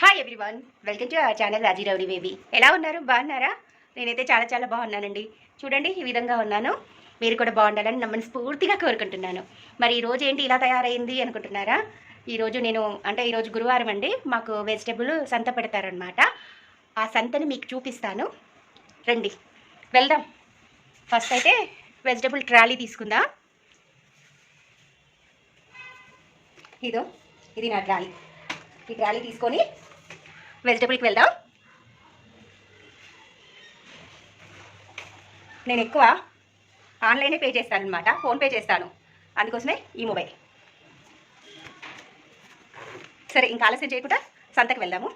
Hi everyone welcome to our channel Raji rowdy baby ఎలా ఉన్నారు? బాగున్నారా? నేనైతే చాలా చాలా బాగున్నానండి. చూడండి ఈ విధంగా ఉన్నాను. మీరు కూడా బాగుండాలని నమ్మని స్ఫూర్తిగా కోరుకుంటున్నాను. మరి ఈ రోజు ఏంటి ఇలా తయారైంది అనుకుంటున్నారా? ఈరోజు నేను అంటే ఈరోజు గురువారం అండి మాకు వెజిటేబుల్ సంత పెడతారనమాట ఆ సంతని మీకు చూపిస్తాను. రండి వెళ్దాం. ఫస్ట్ అయితే వెజిటేబుల్ ట్రాలీ తీసుకుందాం. ఇదో ఇది నా ట్రాలీ. ఈ ట్రాలీ తీసుకొని వెజిటబుల్కి వెళ్దాం. నేను ఎక్కువ ఆన్లైనే పే చేస్తాను అనమాట ఫోన్పే చేస్తాను. అందుకోసమే ఈ మొబైల్. సరే ఇంకా ఆలస్యం చేయకుండా సంతకు వెళ్దాము.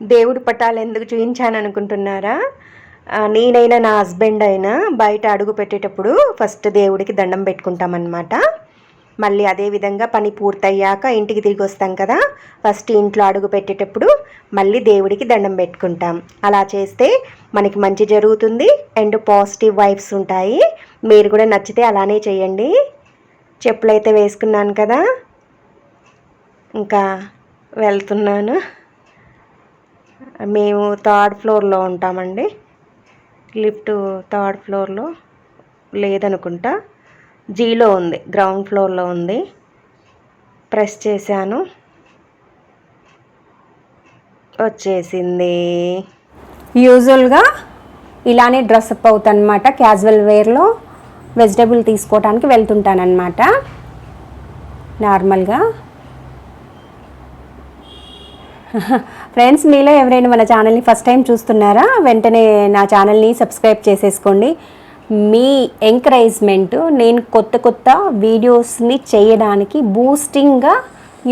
దేవుడి పటాలు ఎందుకు చూపించాను అనుకుంటున్నారా నేనైనా నా హస్బెండ్ అయినా బయట అడుగు పెట్టేటప్పుడు ఫస్ట్ దేవుడికి దండం పెట్టుకుంటామన్నమాట. మళ్ళీ అదే విధంగా పని పూర్తయ్యాక ఇంటికి తిరిగి వస్తాం కదా ఫస్ట్ ఇంట్లో అడుగు పెట్టేటప్పుడు మళ్ళీ దేవుడికి దండం పెట్టుకుంటాం. అలా చేస్తే మనకి మంచి జరుగుతుంది అండ్ పాజిటివ్ వైబ్స్ ఉంటాయి. మీరు కూడా నచ్చితే అలానే చేయండి. చెప్పులు అయితే వేసుకున్నాను కదా ఇంకా వెళ్తున్నాను. మేము థర్డ్ ఫ్లోర్లో ఉంటామండి. లిఫ్ట్ థర్డ్ ఫ్లోర్లో లేదనుకుంటా. జీలో ఉంది గ్రౌండ్ ఫ్లోర్లో ఉంది. ప్రెస్ చేశాను. వచ్చేసింది. యూజువల్గా ఇలానే డ్రెస్అప్ అవుతానమాట క్యాజువల్ వేర్లో వెజిటబుల్ తీసుకోవడానికి వెళ్తుంటానన్నమాట. నార్మల్గా. ఫ్రెండ్స్ మీలో ఎవరైనా మన ఛానల్ని ఫస్ట్ టైం చూస్తున్నారా వెంటనే నా ఛానల్ని సబ్స్క్రైబ్ చేసేసుకోండి. మీ ఎంకరేజ్మెంట్ నేను కొత్త కొత్త వీడియోస్ని చేయడానికి బూస్టింగ్గా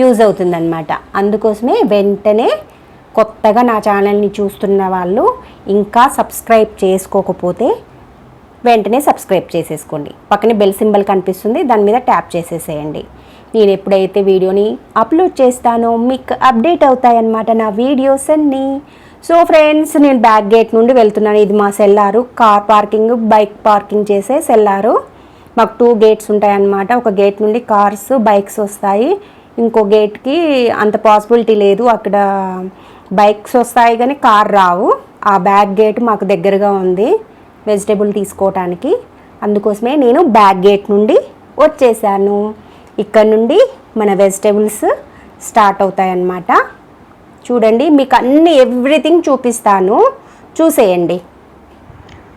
యూజ్ అవుతుందన్నమాట. అందుకోసమే వెంటనే కొత్తగా నా ఛానల్ని చూస్తున్న వాళ్ళు ఇంకా సబ్స్క్రైబ్ చేసుకోకపోతే వెంటనే సబ్స్క్రైబ్ చేసేసుకోండి. పక్కనే బెల్ సింబల్ కనిపిస్తుంది దాని మీద ట్యాప్ చేసేసేయండి. నేను ఎప్పుడైతే వీడియోని అప్లోడ్ చేస్తానో మీకు అప్డేట్ అవుతాయన్నమాట నా వీడియోస్ అన్నీ. సో ఫ్రెండ్స్ నేను బ్యాక్ గేట్ నుండి వెళ్తున్నాను. ఇది మా cellar. Car parking bike parking చేసే సెల్లారు. మాకు టూ గేట్స్ ఉంటాయన్నమాట. ఒక గేట్ నుండి కార్స్ బైక్స్ వస్తాయి. ఇంకో గేట్కి అంత పాసిబిలిటీ లేదు. అక్కడ బైక్స్ వస్తాయి కానీ కార్ రావు. ఆ బ్యాక్ గేట్ మాకు దగ్గరగా ఉంది. వెజిటేబుల్ తీసుకోవటానికి. అందుకోసమే నేను బ్యాక్ గేట్ నుండి వచ్చేసాను. ఇక్కడ నుండి మన వెజిటేబుల్స్ స్టార్ట్ అవుతాయన్నమాట. చూడండి మీకు అన్ని ఎవ్రీథింగ్ చూపిస్తాను. చూసేయండి.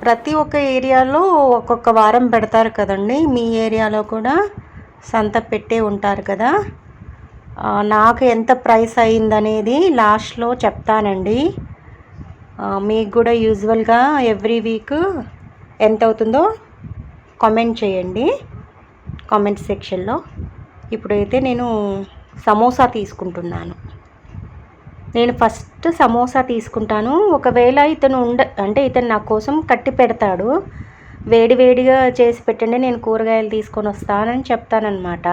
ప్రతి ఒక్క ఏరియాలో ఒక్కొక్క వారం పెడతారు కదండి. మీ ఏరియాలో కూడా సంత పెట్టే ఉంటారు కదా. నాకు ఎంత ప్రైస్ అయిందనేది లాస్ట్లో చెప్తానండి. మీకు కూడా యూజువల్గా ఎవ్రీ వీక్ ఎంత అవుతుందో కామెంట్ చేయండి. కామెంట్ సెక్షన్లో ఇప్పుడైతే నేను సమోసా తీసుకుంటున్నాను. నేను ఫస్ట్ సమోసా తీసుకుంటాను. ఒకవేళ ఇతను ఉండ అంటే ఇతను నా కోసం కట్టి పెడతాడు. వేడి వేడిగా చేసి పెట్టండి నేను కూరగాయలు తీసుకొని వస్తానని చెప్తానన్నమాట.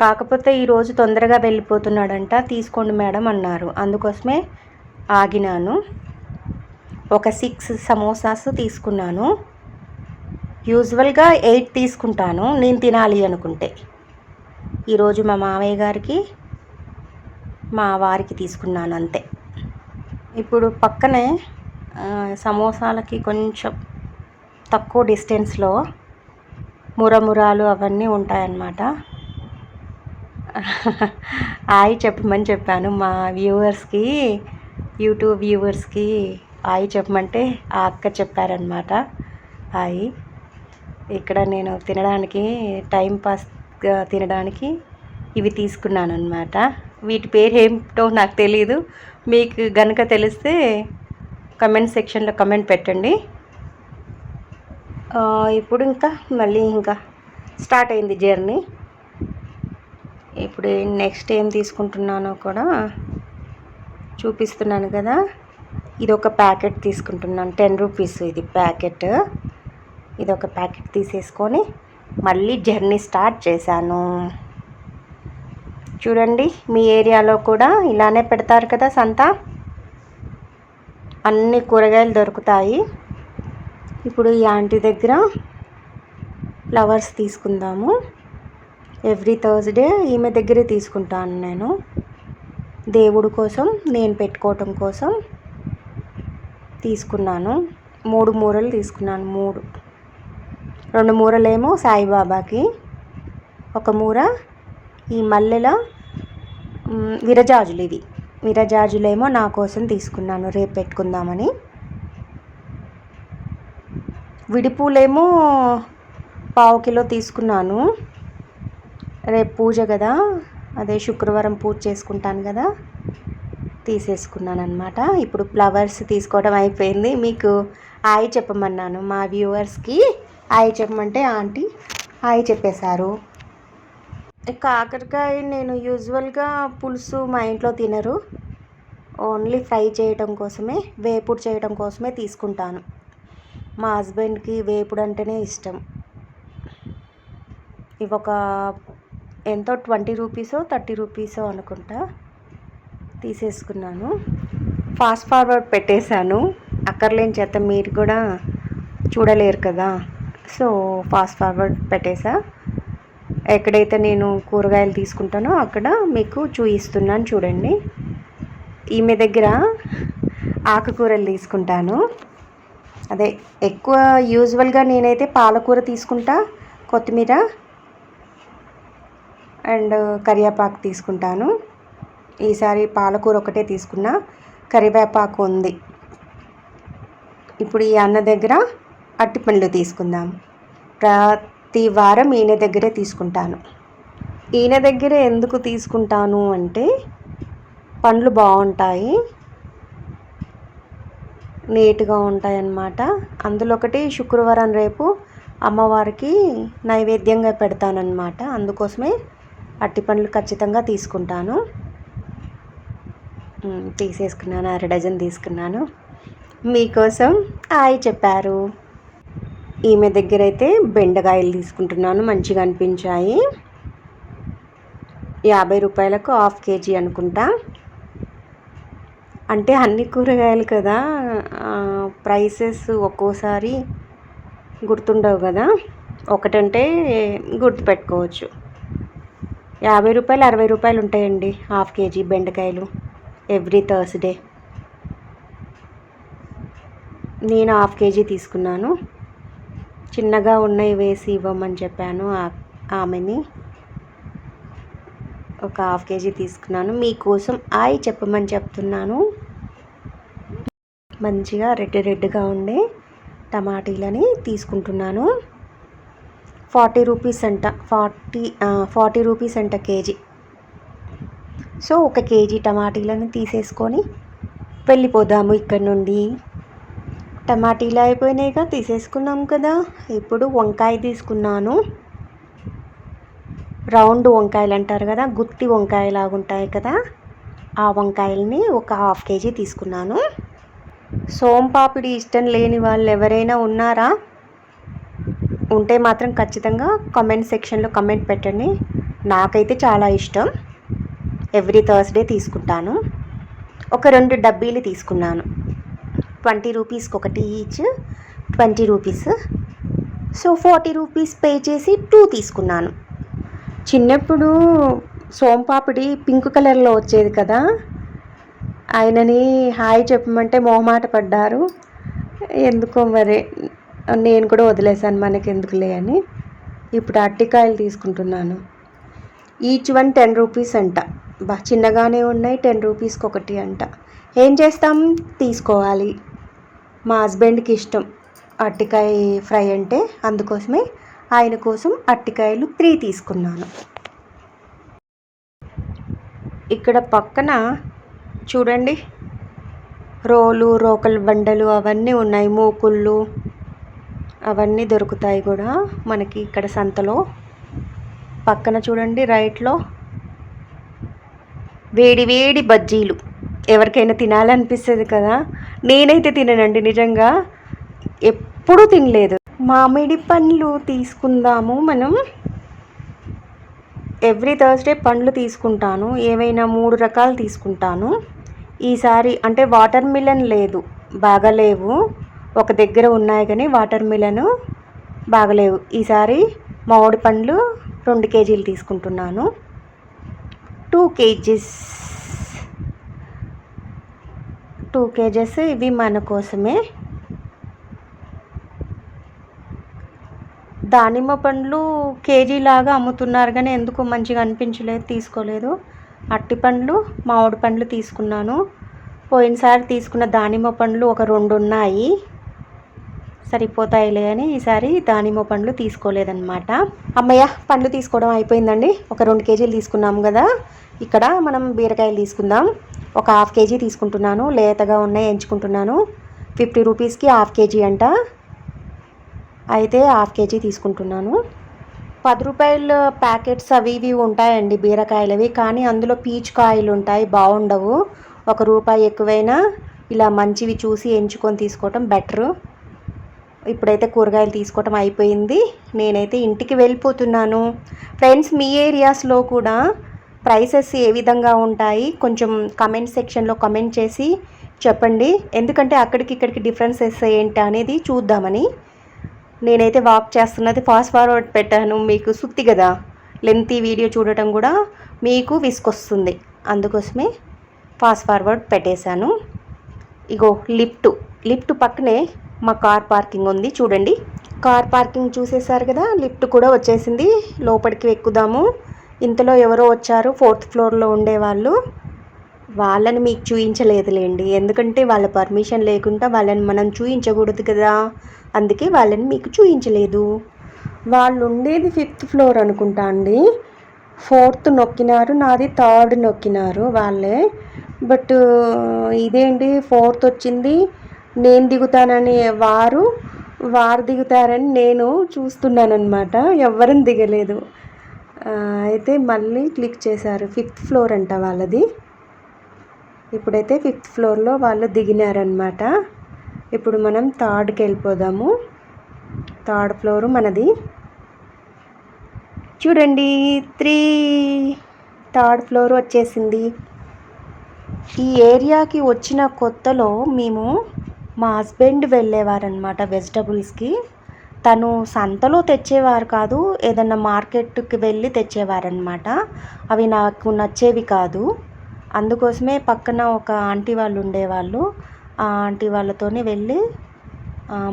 కాకపోతే ఈరోజు తొందరగా వెళ్ళిపోతున్నాడంట తీసుకోండి మేడం అన్నారు. అందుకోసమే ఆగినాను. ఒక సిక్స్ సమోసాస్ తీసుకున్నాను. యూజువల్గా ఎయిట్ తీసుకుంటాను. నేను తినాలి అనుకుంటే. ఈరోజు మా మామయ్య గారికి మా వారికి తీసుకున్నాను అంతే. ఇప్పుడు పక్కనే సమోసాలకి కొంచెం తక్కువ డిస్టెన్స్లో మురమురాలు అవన్నీ ఉంటాయన్నమాట. ఆయి చెప్పమని చెప్పాను. మా వ్యూవర్స్కి యూట్యూబ్ వ్యూవర్స్కి ఆయి చెప్పమంటే ఆ అక్క చెప్పారనమాట ఆయి ఇక్కడ నేను తినడానికి టైం పాస్ తినడానికి ఇవి తీసుకున్నాను అనమాట వీటి పేరు ఏమిటో నాకు తెలియదు మీకు గనుక తెలిస్తే కమెంట్ సెక్షన్లో కమెంట్ పెట్టండి. ఇప్పుడు ఇంకా మళ్ళీ ఇంకా స్టార్ట్ అయింది జర్నీ. ఇప్పుడు నెక్స్ట్ ఏం తీసుకుంటున్నానో కూడా చూపిస్తున్నాను కదా. ఇది ఒక ప్యాకెట్ తీసుకుంటున్నాను. టెన్ రూపీస్ ఇది ప్యాకెట్. ఇది ఒక ప్యాకెట్ తీసేసుకొని మళ్ళీ జర్నీ స్టార్ట్ చేశాను. చూడండి మీ ఏరియాలో కూడా ఇలానే పెడతారు కదా సంత? అన్ని కూరగాయలు దొరుకుతాయి. ఇప్పుడు ఈ ఆంటీ దగ్గర ఫ్లవర్స్ తీసుకుందాము. ఎవ్రీ థర్స్డే ఈమె దగ్గరే తీసుకుంటాను నేను. దేవుడు కోసం నేను పెట్టుకోవటం కోసం తీసుకున్నాను. మూడు మూరలు తీసుకున్నాను మూడు. రెండు మూరలేమో సాయిబాబాకి. ఒక మూర ఈ మల్లెల విరజాజులు ఇవి విరజాజులేమో నా కోసం తీసుకున్నాను రేపు పెట్టుకుందామని. విడిపూలేమో పావు కిలో తీసుకున్నాను. రేపు పూజ కదా అదే శుక్రవారం పూజ చేసుకుంటాను కదా తీసేసుకున్నాను అనమాట ఇప్పుడు ఫ్లవర్స్ తీసుకోవడం అయిపోయింది. మీకు హాయ్ చెప్పమన్నాను మా వ్యూవర్స్కి. హాయ్ చెప్పమంటే ఆంటీ హాయ్ చెప్పేశారు. కాకరకాయ నేను యూజువల్గా పులుసు మా ఇంట్లో తినరు. ఓన్లీ ఫ్రై చేయడం కోసమే వేపుడు చేయడం కోసమే తీసుకుంటాను. మా హస్బెండ్కి వేపుడు అంటేనే ఇష్టం. ఇవి ఒక ఎంతో ట్వంటీ రూపీసో థర్టీ రూపీసో అనుకుంటా తీసేసుకున్నాను. ఫాస్ట్ ఫార్వర్డ్ పెట్టేశాను. అక్కర్లేని చేత మీరు కూడా చూడలేరు కదా. సో ఫాస్ట్ ఫార్వర్డ్ పెట్టేసా. ఎక్కడైతే నేను కూరగాయలు తీసుకుంటానో అక్కడ మీకు చూపిస్తున్నాను చూడండి. ఈమె దగ్గర ఆకుకూరలు తీసుకుంటాను. అదే ఎక్కువ యూజువల్గా నేనైతే పాలకూర తీసుకుంటా కొత్తిమీర అండ్ కరివేపాకు తీసుకుంటాను. ఈసారి పాలకూర ఒకటే తీసుకున్నా. కరివేపాకు ఉంది. ఇప్పుడు ఈ అన్న దగ్గర అరటిపండ్లు తీసుకుందాం. ప్రతి వారం ఈయన దగ్గరే తీసుకుంటాను. ఈయన దగ్గరే ఎందుకు తీసుకుంటాను అంటే పండ్లు బాగుంటాయి. నీట్గా ఉంటాయన్నమాట. అందులో ఒకటి శుక్రవారం రేపు అమ్మవారికి నైవేద్యంగా పెడతానన్నమాట. అందుకోసమే అట్టిపండ్లు ఖచ్చితంగా తీసుకుంటాను. తీసేసుకున్నాను అర డజన్ తీసుకున్నాను. మీకోసం హాయ్ చెప్పారు. ఈమె దగ్గర అయితే బెండకాయలు తీసుకుంటున్నాను మంచిగా అనిపించాయి. యాభై రూపాయలకు హాఫ్ కేజీ అనుకుంటా. అంటే అన్ని కూరగాయలు కదా ప్రైసెస్ ఒక్కోసారి గుర్తుండవు కదా. ఒకటంటే గుర్తుపెట్టుకోవచ్చు. యాభై రూపాయలు అరవై రూపాయలు ఉంటాయండి హాఫ్ కేజీ బెండకాయలు ఎవ్రీ థర్స్డే. నేను హాఫ్ కేజీ తీసుకున్నాను. చిన్నగా ఉన్నవి వేసి ఇవ్వమని చెప్పాను ఆమెని. ఒక హాఫ్ కేజీ తీసుకున్నాను. మీకోసం ఆయి చెప్పమని చెప్తున్నాను. మంచిగా రెడ్ రెడ్గా ఉండే టమాటీలని తీసుకుంటున్నాను. ఫార్టీ రూపీస్ అంట ఫార్టీ ఫార్టీ రూపీస్ అంట కేజీ. సో ఒక కేజీ టమాటీలను తీసేసుకొని వెళ్ళిపోదాము ఇక్కడ నుండి. టమాటీలు అయిపోయినాయిగా తీసేసుకున్నాం కదా. ఇప్పుడు వంకాయ తీసుకున్నాను. రౌండ్ వంకాయలు అంటారు కదా గుత్తి వంకాయ లాగా ఉంటాయి కదా. ఆ వంకాయలని ఒక హాఫ్ కేజీ తీసుకున్నాను. సోంపాపిడి ఇష్టం లేని వాళ్ళు ఎవరైనా ఉన్నారా? ఉంటే మాత్రం ఖచ్చితంగా కామెంట్ సెక్షన్లో కమెంట్ పెట్టండి. నాకైతే చాలా ఇష్టం. ఎవ్రీ థర్స్డే తీసుకుంటాను. ఒక రెండు డబ్బీలు తీసుకున్నాను. ట్వంటీ రూపీస్కి ఒకటి each twenty rupees. So forty rupees pay చేసి టూ తీసుకున్నాను. చిన్నప్పుడు సోంపాపిడి పింక్ కలర్లో వచ్చేది కదా ఆయనని హాయ్ చెప్పమంటే మొహమాట పడ్డారు. ఎందుకో మరి నేను కూడా వదిలేశాను మనకి ఎందుకులే అని. ఇప్పుడు అట్టికాయలు తీసుకుంటున్నాను. ఈచ్ వన్ టెన్ రూపీస్ అంట. బా చిన్నగానే ఉన్నాయి టెన్ రూపీస్కి ఒకటి అంట. ఏం చేస్తాం? తీసుకోవాలి. మా హస్బెండ్కి ఇష్టం అట్టికాయ ఫ్రై అంటే అందుకోసమే ఆయన కోసం అట్టికాయలు త్రీ తీసుకున్నాను. ఇక్కడ పక్కన చూడండి. రోలు రోకల బండలు అవన్నీ ఉన్నాయి. మూకుళ్ళు అవన్నీ దొరుకుతాయి కూడా మనకి ఇక్కడ సంతలో. పక్కన చూడండి రైట్లో వేడి వేడి బజ్జీలు. ఎవరికైనా తినాలనిపిస్తుంది కదా? నేనైతే తిననండి నిజంగా. ఎప్పుడూ తినలేదు. మామిడి పండ్లు తీసుకుందాము మనం. ఎవ్రీ థర్స్డే పండ్లు తీసుకుంటాను. ఏవైనా మూడు రకాలు తీసుకుంటాను. ఈసారి అంటే వాటర్ మిలన్ లేదు బాగా లేవు ఒక దగ్గర ఉన్నాయి కానీ వాటర్ మిలను బాగలేవు. ఈసారి మామిడి పండ్లు రెండు కేజీలు తీసుకుంటున్నాను. టూ కేజీస్ టూ కేజెస్ ఇవి మన కోసమే. దానిమ్మ పండ్లు కేజీ లాగా అమ్ముతున్నారు కానీ ఎందుకు మంచిగా అనిపించలేదు తీసుకోలేదు. అట్టి పండ్లు మామిడి పండ్లు తీసుకున్నాను. పోయినసారి తీసుకున్న దానిమ్మ పండ్లు ఒక రెండు ఉన్నాయి. సరిపోతాయిలే అని ఈసారి దానిమ్మ పండ్లు తీసుకోలేదన్నమాట. అమ్మయ్య పండ్లు తీసుకోవడం అయిపోయిందండి. ఒక రెండు కేజీలు తీసుకున్నాము కదా. ఇక్కడ మనం బీరకాయలు తీసుకుందాం. ఒక హాఫ్ కేజీ తీసుకుంటున్నాను. లేతగా ఉన్నాయి ఎంచుకుంటున్నాను. ఫిఫ్టీ రూపీస్కి హాఫ్ కేజీ అంట. అయితే హాఫ్ కేజీ తీసుకుంటున్నాను. పది రూపాయల ప్యాకెట్స్ అవి ఇవి ఉంటాయండి బీరకాయలవి కానీ అందులో పీచ్ కాయలు ఉంటాయి బాగుండవు. ఒక రూపాయి ఎక్కువైనా ఇలా మంచివి చూసి ఎంచుకొని తీసుకోవటం బెటరు. ఇప్పుడైతే కూరగాయలు తీసుకోవటం అయిపోయింది. నేనైతే ఇంటికి వెళ్ళిపోతున్నాను. ఫ్రెండ్స్ మీ ఏరియాస్లో కూడా ప్రైసెస్ ఏ విధంగా ఉంటాయి కొంచెం కమెంట్ సెక్షన్లో కమెంట్ చేసి చెప్పండి. ఎందుకంటే అక్కడికి ఇక్కడికి డిఫరెన్సెస్ ఏంటి అనేది చూద్దామని. నేనైతే వాక్ చేస్తున్నది ఫాస్ట్ ఫార్వర్డ్ పెట్టాను. మీకు సుత్తి కదా? లెంతీ వీడియో చూడటం కూడా మీకు విసుకొస్తుంది. అందుకోసమే ఫాస్ట్ ఫార్వర్డ్ పెట్టేశాను. ఇగో లిఫ్ట్. లిఫ్ట్ పక్కనే మా కార్ పార్కింగ్ ఉంది. చూడండి. కార్ పార్కింగ్ చూసేశారు కదా? లిఫ్ట్ కూడా వచ్చేసింది. లోపలికి ఎక్కుదాము. ఇంతలో ఎవరో వచ్చారు ఫోర్త్ ఫ్లోర్లో ఉండేవాళ్ళు. వాళ్ళని మీకు చూయించలేదులేండి. ఎందుకంటే వాళ్ళ పర్మిషన్ లేకుండా వాళ్ళని మనం చూయించకూడదు కదా. అందుకే వాళ్ళని మీకు చూయించలేదు. వాళ్ళు ఉండేది ఫిఫ్త్ ఫ్లోర్ అనుకుంటా అండి. ఫోర్త్ నొక్కినారు నాది థర్డ్ నొక్కినారు వాళ్ళే. బట్ ఇదేంటి ఫోర్త్ వచ్చింది నేను దిగుతానని వారు వారు దిగుతారని నేను చూస్తున్నాను అనమాట ఎవరిని దిగలేదు. అయితే మళ్ళీ క్లిక్ చేశారు. ఫిఫ్త్ ఫ్లోర్ అంట వాళ్ళది. ఇప్పుడైతే ఫిఫ్త్ ఫ్లోర్లో వాళ్ళు దిగినారనమాట ఇప్పుడు మనం థర్డ్కి వెళ్ళిపోదాము. థర్డ్ ఫ్లోరు మనది. చూడండి త్రీ థర్డ్ ఫ్లోర్ వచ్చేసింది. ఈ ఏరియాకి వచ్చిన కొత్తలో మేము మా హస్బెండ్ వెళ్ళేవారనమాట వెజిటబుల్స్కి. తను సంతలో తెచ్చేవారు కాదు ఏదన్నా మార్కెట్కి వెళ్ళి తెచ్చేవారనమాట అవి నాకు నచ్చేవి కాదు. అందుకోసమే పక్కన ఒక ఆంటీ వాళ్ళు ఉండేవాళ్ళు. ఆ ఆంటీ వాళ్ళతోనే వెళ్ళి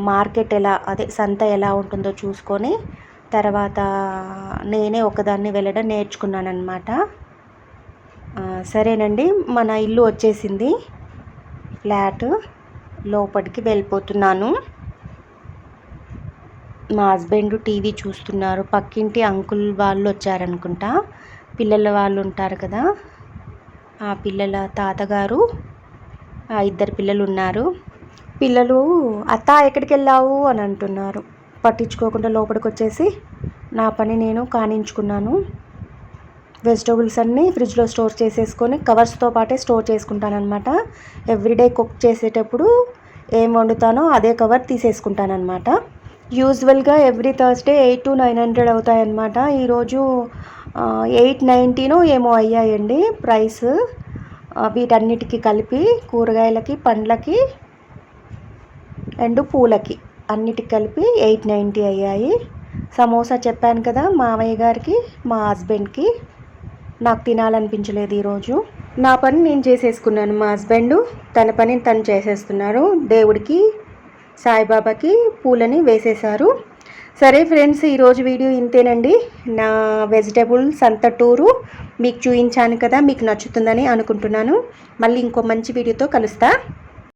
మార్కెట్ ఎలా అదే సంత ఎలా ఉంటుందో చూసుకొని తర్వాత నేనే ఒకదాన్ని వెళ్ళడం నేర్చుకున్నాను సరేనండి మన ఇల్లు వచ్చేసింది. ఫ్లాట్ లోపలికి వెళ్ళిపోతున్నాను. మా హస్బెండ్ టీవీ చూస్తున్నారు. పక్కింటి అంకుల్ వాళ్ళు వచ్చారనుకుంటా. పిల్లల వాళ్ళు ఉంటారు కదా. ఆ పిల్లల తాతగారు ఆ ఇద్దరు పిల్లలు ఉన్నారు. పిల్లలు అత్త ఎక్కడికి వెళ్ళావు? అని అంటున్నారు. పట్టించుకోకుండా లోపలికి వచ్చేసి నా పని నేను కానించుకున్నాను. వెజిటబుల్స్ అన్నీ ఫ్రిడ్జ్లో స్టోర్ చేసేసుకొని కవర్స్తో పాటే స్టోర్ చేసుకుంటానమాట ఎవ్రీడే కుక్ చేసేటప్పుడు ఏం వండుతానో అదే కవర్ తీసేసుకుంటానమాట యూజువల్గా every Thursday eight to nine hundred అవుతాయన్నమాట. ఈరోజు ఎయిట్ నైంటీనో ఏమో అయ్యాయండి ప్రైస్. వీటన్నిటికీ కలిపి కూరగాయలకి పండ్లకి అండ్ పూలకి అన్నిటికి కలిపి ఎయిట్ నైంటీ అయ్యాయి. సమోసా చెప్పాను కదా మామయ్య గారికి మా హస్బెండ్కి. నాకు తినాలనిపించలేదు ఈరోజు. నా పని నేను చేసేసుకున్నాను మా హస్బెండ్. తన పని తను చేసేస్తున్నారు. దేవుడికి సాయిబాబాకి పూలని వేసేశారు. సరే ఫ్రెండ్స్ ఈరోజు వీడియో ఇంతేనండి. నా వెజిటేబుల్స్ అంత టూరు మీకు చూపించాను కదా మీకు నచ్చుతుందని అనుకుంటున్నాను. మళ్ళీ ఇంకో మంచి వీడియోతో కలుస్తా.